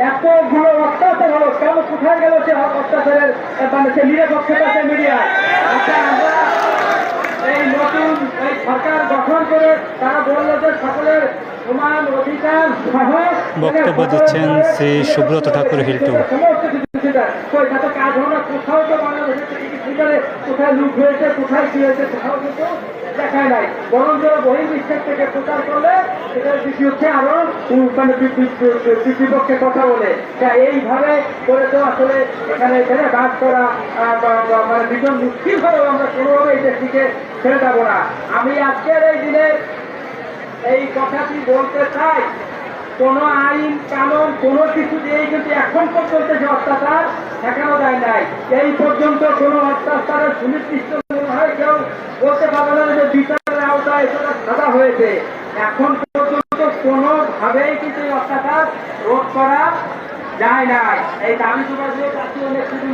এতগুলো অত্যাচার হলো কেন কোথায় গেল সে অত্যাচারের মানে সে নিরপেক্ষতা সে মিডিয়ায় আচ্ছা আমরা এই নতুন এই সরকার গঠন করে তারা বলল যে সকলের সমান অধিকার সহ বক্তব্য দিচ্ছেন শ্রী সুব্রত ঠাকুর হিল্টু। কাজ হলো কোথাও তো ভিতরে কোথায় লুট হয়েছে কোথায় কি হয়েছে কোথাও কিন্তু দেখায় নাই। বরং যে বহির্বিশ্বের থেকে প্রচার মানে আমি আজকের এই দিনে এই কথাটি বলতে চাই, কোন আইন কানুন, কোনো কিছু দিয়েই কিন্তু এখন পর্যন্ত যে অত্যাচার ঠেকানো যায় নাই। এই পর্যন্ত কোনো অত্যাচারের সুনির্দিষ্ট হয় কেউ বলতে পারবে না যে বিচারের আওতায় সেটা সাজা হয়েছে। এখন পর্যন্ত কোনোভাবেই কিন্তু এই অত্যাচার রোধ করা যায় না এই দামি তোমার যে জাতীয় নেতৃত্ব